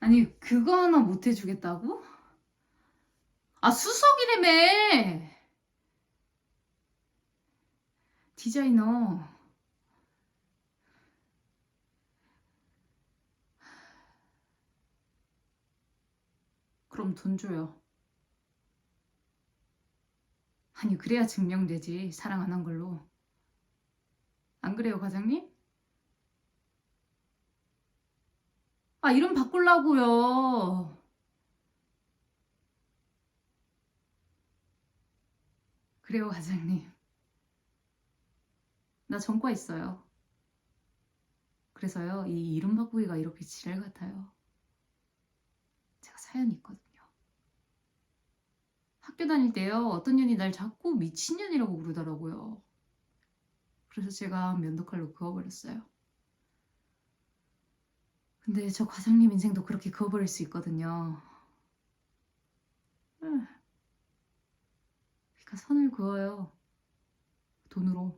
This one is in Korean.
아니 그거 하나 못 해주겠다고? 아 수석이라며 디자이너. 그럼 돈 줘요. 아니 그래야 증명되지. 사랑 안 한 걸로. 안 그래요 과장님? 아 이름 바꾸려고요. 그래요 과장님. 나 전과 있어요. 그래서요 이 이름 바꾸기가 이렇게 지랄 같아요. 제가 사연이 있거든요. 학교 다닐 때요 어떤 년이 날 자꾸 미친년이라고 부르더라고요. 그래서 제가 면도칼로 그어버렸어요 근데 저 과장님 인생도 그렇게 그어버릴 수 있거든요. 응. 그러니까 선을 그어요. 돈으로